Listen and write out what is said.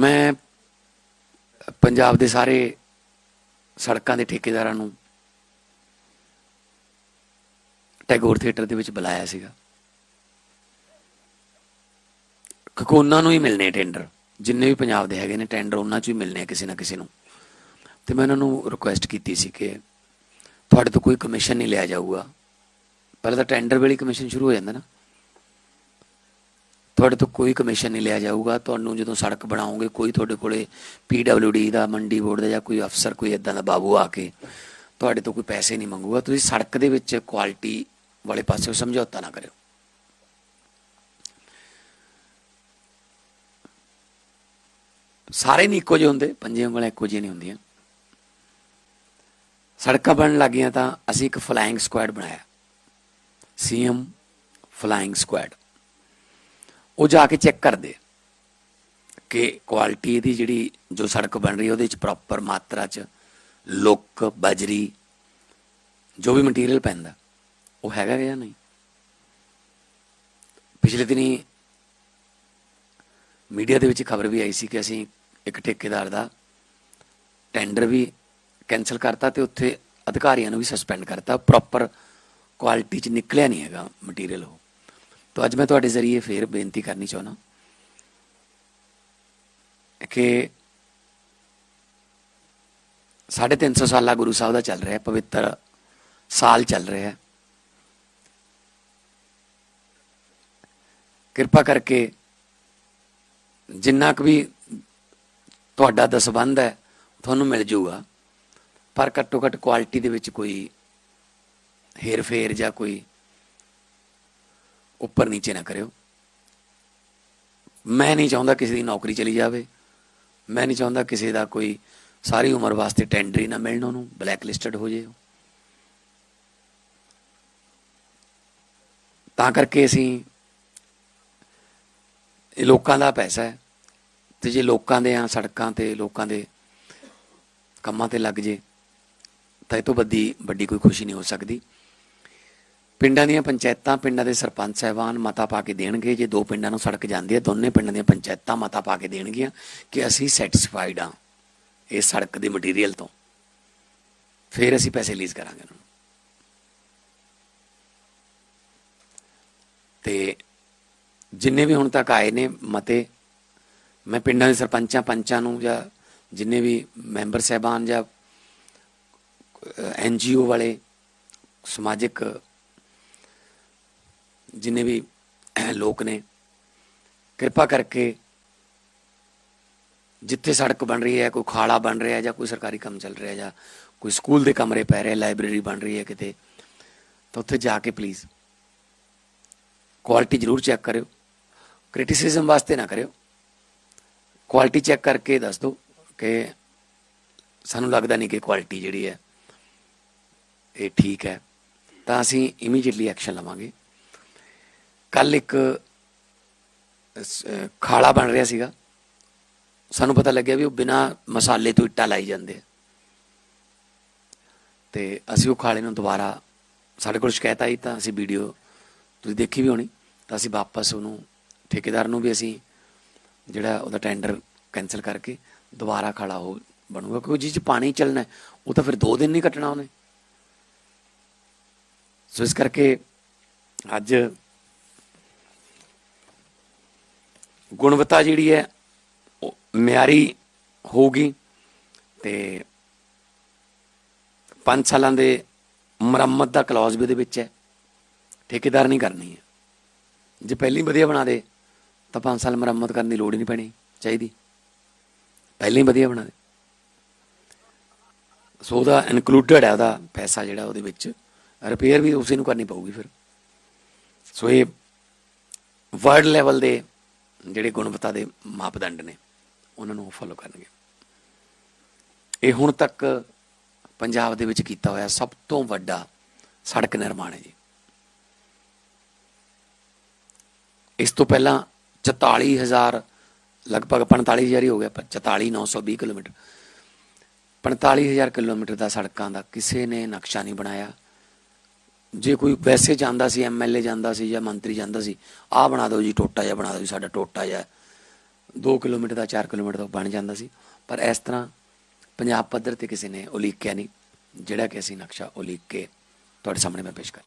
ਮੈਂ ਪੰਜਾਬ ਦੇ ਸਾਰੇ ਸੜਕਾਂ ਦੇ ਠੇਕੇਦਾਰਾਂ ਨੂੰ ਟੈਗੋਰ ਥੀਏਟਰ ਦੇ ਵਿੱਚ ਬੁਲਾਇਆ ਸੀਗਾ। ਕਿਉਂਕਿ ਉਹਨਾਂ ਨੂੰ ਹੀ ਮਿਲਨੇ ਟੈਂਡਰ ਜਿੰਨੇ ਵੀ ਪੰਜਾਬ ਦੇ ਹੈਗੇ ਨੇ ਟੈਂਡਰ ਉਹਨਾਂ 'ਚ ਹੀ ਮਿਲਨੇ ਕਿਸੇ ਨਾ ਕਿਸੇ ਨੂੰ। ਤੇ ਮੈਂ ਉਹਨਾਂ ਨੂੰ ਰਿਕੁਐਸਟ ਕੀਤੀ ਸੀ ਕਿ ਤੁਹਾਡੇ ਤੋਂ ਕੋਈ ਕਮਿਸ਼ਨ ਨਹੀਂ ਲਿਆ ਜਾਊਗਾ। ਪਹਿਲਾਂ ਤਾਂ ਟੈਂਡਰ ਵੇਲੇ ਕਮਿਸ਼ਨ ਸ਼ੁਰੂ ਹੋ ਜਾਂਦਾ ਨਾ। ਤੁਹਾਡੇ ਤੋਂ ਕੋਈ ਕਮਿਸ਼ਨ ਨਹੀਂ ਲਿਆ ਜਾਊਗਾ। ਤੁਹਾਨੂੰ ਜਦੋਂ ਸੜਕ ਬਣਾਓਗੇ, ਕੋਈ ਤੁਹਾਡੇ ਕੋਲੇ ਡੀ ਦਾ, ਮੰਡੀ ਬੋਰਡ ਦਾ ਜਾਂ ਕੋਈ ਅਫਸਰ ਕੋਈ ਇਦਾਂ ਦਾ ਬਾਬੂ ਆ ਕੇ ਤੁਹਾਡੇ ਤੋਂ ਕੋਈ ਪੈਸੇ ਨਹੀਂ ਮੰਗੂਗਾ। ਤੁਸੀਂ ਸੜਕ ਦੇ ਵਿੱਚ ਕੁਆਲਿਟੀ ਵਾਲੇ ਪਾਸੇ ਸਮਝੌਤਾ ਨਾ ਕਰਿਓ। ਸਾਰੇ ਨਹੀਂ ਇੱਕੋ ਜਿਹੇ ਹੁੰਦੇ, ਪੰਜੇ ਉਂਗਲਾਂ ਇੱਕੋ ਜਿਹੀਆਂ ਨਹੀਂ ਹੁੰਦੀਆਂ। ਸੜਕਾਂ ਬਣਨ ਲੱਗੀਆਂ ਤਾਂ ਅਸੀਂ ਇੱਕ ਫਲਾਈਂਗ ਸਕੁਐਡ ਬਣਾਇਆ। ਸੀਐਮ ਫਲਾਈਂਗ ਸਕੁਐਡ ਉਹ ਜਾ ਕੇ ਚੈੱਕ ਕਰਦੇ ਕਿ ਕੁਆਲਿਟੀ ਇਹਦੀ ਜਿਹੜੀ ਜੋ ਸੜਕ ਬਣ ਰਹੀ ਉਹਦੇ ਵਿੱਚ ਪ੍ਰੋਪਰ ਮਾਤਰਾ ਚ ਲੁੱਕ ਬਜਰੀ, ਜੋ ਵੀ ਮਟੀਰੀਅਲ ਪੈਂਦਾ, ਉਹ ਹੈਗਾ ਜਾਂ ਨਹੀਂ? ਪਿਛਲੇ ਦਿਨੀ ਮੀਡੀਆ ਦੇ ਵਿੱਚ ਖਬਰ ਵੀ ਆਈ ਸੀ ਕਿ ਅਸੀਂ ਇੱਕ ਠੇਕੇਦਾਰ ਦਾ ਟੈਂਡਰ ਵੀ ਕੈਨਸਲ ਕਰਤਾ ਤੇ ਉੱਥੇ ਅਧਿਕਾਰੀਆਂ ਨੂੰ ਵੀ ਸਸਪੈਂਡ ਕਰਤਾ ਪ੍ਰੋਪਰ ਕੁਆਲਿਟੀ ਚ ਨਿਕਲਿਆ ਨਹੀਂ ਹੈਗਾ ਮਟੀਰੀਅਲ ਉਹ। ਤਾਂ ਅੱਜ ਮੈਂ ਤੁਹਾਡੇ ਜ਼ਰੀਏ ਫੇਰ ਬੇਨਤੀ ਕਰਨੀ ਚਾਹੁੰਦਾ ਕਿ 350 ਸਾਲਾ ਗੁਰੂ ਸਾਹਿਬ ਦਾ ਚੱਲ ਰਿਹਾ, ਪਵਿੱਤਰ ਸਾਲ ਚੱਲ ਰਿਹਾ ਕਿਰਪਾ ਕਰਕੇ ਜਿੰਨਾ ਕੁ ਵੀ ਤੁਹਾਡਾ ਦਸਬੰਧ ਹੈ, ਤੁਹਾਨੂੰ ਮਿਲ ਜਾਊਗਾ ਪਰ ਘੱਟੋ ਘੱਟ ਕੁਆਲਿਟੀ ਦੇ ਵਿੱਚ ਕੋਈ ਹੇਰ ਫੇਰ ਜਾਂ ਕੋਈ ਉੱਪਰ ਨੀਚੇ ਨਾ ਕਰਿਓ। ਮੈਂ ਨਹੀਂ ਚਾਹੁੰਦਾ ਕਿਸੇ ਦੀ ਨੌਕਰੀ ਚਲੀ ਜਾਵੇ। ਮੈਂ ਨਹੀਂ ਚਾਹੁੰਦਾ ਕਿਸੇ ਦਾ ਕੋਈ ਸਾਰੀ ਉਮਰ ਵਾਸਤੇ ਟੈਂਡਰ ਹੀ ਨਾ ਮਿਲਣ ਉਹਨੂੰ ਬਲੈਕ ਲਿਸਟਡ ਹੋ ਜੇ ਤਾਂ ਕਰਕੇ ਅਸੀਂ ਇਹ ਲੋਕਾਂ ਦਾ ਪੈਸਾ ਹੈ। ਤੇ ਜੇ ਲੋਕਾਂ ਦੇ ਆ ਸੜਕਾਂ ਤੇ, ਲੋਕਾਂ ਦੇ ਕੰਮਾਂ ਤੇ ਲੱਗ ਜੇ, ਤਾਂ ਇਹ ਤੋਂ ਵੱਡੀ ਵੱਡੀ ਕੋਈ ਖੁਸ਼ੀ ਨਹੀਂ ਹੋ ਸਕਦੀ। ਪਿੰਡਾਂ ਦੀਆਂ ਪੰਚਾਇਤਾਂ, ਪਿੰਡਾਂ ਦੇ ਸਰਪੰਚ ਸਹਿਬਾਨ ਮਤਾ ਪਾ ਕੇ ਦੇਣਗੇ। ਜੇ ਦੋ ਪਿੰਡਾਂ ਨੂੰ ਸੜਕ ਜਾਂਦੀ ਹੈ, ਦੋਨੇ ਪਿੰਡਾਂ ਦੀਆਂ ਪੰਚਾਇਤਾਂ ਮਤਾ ਪਾ ਕੇ ਦੇਣਗੀਆਂ ਕਿ ਅਸੀਂ ਸੈਟੀਸਫਾਈਡ ਹਾਂ ਇਸ ਸੜਕ ਦੇ ਮਟੀਰੀਅਲ ਤੋਂ। ਫਿਰ ਅਸੀਂ ਪੈਸੇ ਲੀਜ਼ ਕਰਾਂਗੇ ਉਹਨਾਂ ਨੂੰ। ਤੇ ਜਿੰਨੇ ਵੀ ਹੁਣ ਤੱਕ ਆਏ ਨੇ ਮਤੇ, ਮੈਂ ਪਿੰਡਾਂ ਦੇ ਸਰਪੰਚਾਂ, ਪੰਚਾਂ ਨੂੰ ਜਾਂ ਜਿੰਨੇ ਵੀ ਮੈਂਬਰ ਸਹਿਬਾਨ ਜਾਂ ਐਨਜੀਓ ਵਾਲੇ, ਸਮਾਜਿਕ ਜਿੰਨੇ ਵੀ ਲੋਕ ਨੇ, ਕਿਰਪਾ ਕਰਕੇ ਜਿੱਥੇ ਸੜਕ ਬਣ ਰਹੀ ਹੈ, ਕੋਈ ਖਾਲਾ ਬਣ ਰਿਹਾ ਹੈ ਜਾਂ ਕੋਈ ਸਰਕਾਰੀ ਕੰਮ ਚੱਲ ਰਿਹਾ ਜਾਂ ਕੋਈ ਸਕੂਲ ਦੇ ਕਮਰੇ ਪੈ ਰਹੇ, ਲਾਇਬ੍ਰੇਰੀ ਬਣ ਰਹੀ ਹੈ ਕਿਤੇ, ਤਾਂ ਉੱਥੇ ਜਾ ਕੇ ਪਲੀਜ਼ ਕੁਆਲਿਟੀ ਜ਼ਰੂਰ ਚੈੱਕ ਕਰਿਓ। ਕ੍ਰਿਟਿਸਿਜ਼ਮ ਵਾਸਤੇ ਨਾ ਕਰਿਓ। ਕੁਆਲਿਟੀ ਚੈੱਕ ਕਰਕੇ ਦੱਸ ਦਿਓ ਕਿ ਸਾਨੂੰ ਲੱਗਦਾ ਨਹੀਂ ਕਿ ਕੁਆਲਿਟੀ ਜਿਹੜੀ ਹੈ, ਇਹ ਠੀਕ ਹੈ। ਤਾਂ ਅਸੀਂ ਇਮੀਡੀਏਟਲੀ ਐਕਸ਼ਨ ਲਵਾਂਗੇ। ਕੱਲ ਇੱਕ ਖਾਲਾ ਬਣ ਰਿਹਾ ਸੀਗਾ। ਸਾਨੂੰ ਪਤਾ ਲੱਗਿਆ ਵੀ ਉਹ ਬਿਨਾ ਮਸਾਲੇ ਤੋਂ ਇੱਟਾਂ ਲਾਈ ਜਾਂਦੇ ਆ। ਤੇ ਅਸੀਂ ਉਹ ਖਾਲੇ ਨੂੰ ਦੁਬਾਰਾ ਸਾਡੇ ਕੋਲ ਸ਼ਿਕਾਇਤ ਆਈ ਤਾਂ ਅਸੀਂ ਵੀਡੀਓ ਤੁਸੀਂ ਦੇਖੀ ਵੀ ਹੋਣੀ। ਤਾਂ ਅਸੀਂ ਵਾਪਸ ਉਹਨੂੰ, ਠੇਕੇਦਾਰ ਨੂੰ ਵੀ ਅਸੀਂ ਜਿਹੜਾ ਉਹਦਾ ਟੈਂਡਰ ਕੈਨਸਲ ਕਰਕੇ ਦੁਬਾਰਾ ਖਾਲਾ ਉਹ ਬਣੂਗਾ। ਕਿਉਂਕਿ ਜਿਸ 'ਚ ਪਾਣੀ ਚੱਲਣਾ, ਉਹ ਤਾਂ ਫਿਰ 2 ਦਿਨ ਨਹੀਂ ਕੱਟਣਾ ਉਹਨੇ। ਸੋ ਇਸ ਕਰਕੇ ਅੱਜ ਗੁਣਵੱਤਾ ਜਿਹੜੀ ਹੈ, ਉਹ ਮਿਆਰੀ ਹੋਊਗੀ ਤੇ 5 ਸਾਲਾਂ ਦੇ ਮੁਰੰਮਤ ਦਾ ਕਲੌਜ਼ ਵੀ ਉਹਦੇ ਵਿੱਚ ਹੈ। ਠੇਕੇਦਾਰ ਨਹੀਂ ਕਰਨੀ ਹੈ। ਜੇ ਪਹਿਲੀ ਵਧੀਆ ਬਣਾ ਦੇ, ਤਾਂ 5 ਸਾਲ ਮੁਰੰਮਤ ਕਰਨ ਦੀ ਲੋੜ ਹੀ ਨਹੀਂ ਪੈਣੀ ਚਾਹੀਦੀ। ਪਹਿਲਾਂ ਹੀ ਵਧੀਆ ਬਣਾ ਦੇ। ਸੋ ਉਹਦਾ ਇਨਕਲੂਡਡ ਹੈ, ਉਹਦਾ ਪੈਸਾ ਜਿਹੜਾ ਉਹਦੇ ਵਿੱਚ ਰਿਪੇਅਰ ਵੀ ਉਸੇ ਨੂੰ ਕਰਨੀ ਪਊਗੀ ਫਿਰ। ਸੋ ਇਹ ਵਰਲਡ ਲੈਵਲ ਦੇ ਜਿਹੜੇ ਗੁਣਵੱਤਾ ਦੇ ਮਾਪਦੰਡ ਨੇ, ਉਹਨਾਂ ਨੂੰ ਫੋਲੋ ਕਰਨਗੇ। ਇਹ ਹੁਣ ਤੱਕ ਪੰਜਾਬ ਦੇ ਵਿੱਚ ਕੀਤਾ ਹੋਇਆ ਸਭ ਤੋਂ ਵੱਡਾ ਸੜਕ ਨਿਰਮਾਣ ਹੈ ਜੀ। ਇਸ ਤੋਂ ਪਹਿਲਾਂ 44000 ਲਗਭਗ 45000 ਹੀ ਹੋ ਗਿਆ, ਪਰ 44920 ਕਿਲੋਮੀਟਰ। 45000 ਕਿਲੋਮੀਟਰ ਦਾ ਸੜਕਾਂ ਦਾ ਕਿਸੇ ਨੇ ਨਕਸ਼ਾ ਨਹੀਂ ਬਣਾਇਆ। ਜੇ ਕੋਈ ਵੈਸੇ ਜਾਂਦਾ ਸੀ ਐਮਐਲਏ ਜਾਂਦਾ ਸੀ ਜਾਂ ਮੰਤਰੀ ਜਾਂਦਾ ਸੀ, ਆਹ ਬਣਾ ਦਿਓ ਜੀ, ਟੋਟਾ ਜਿਹਾ ਬਣਾ ਦਿਓ ਜੀ, ਸਾਡਾ ਟੋਟਾ ਜਿਹਾ। 2 ਕਿਲੋਮੀਟਰ ਦਾ 4 ਕਿਲੋਮੀਟਰ ਦਾ ਬਣ ਜਾਂਦਾ ਸੀ। ਪਰ ਇਸ ਤਰ੍ਹਾਂ ਪੰਜਾਬ ਪੱਧਰ ਤੇ ਕਿਸੇ ਨੇ ਉਲੀਕਿਆ ਨਹੀਂ, ਜਿਹੜਾ ਕਿ ਅਸੀਂ ਨਕਸ਼ਾ ਉਲੀਕ ਕੇ ਤੁਹਾਡੇ ਸਾਹਮਣੇ ਮੈਂ ਪੇਸ਼ ਕਰ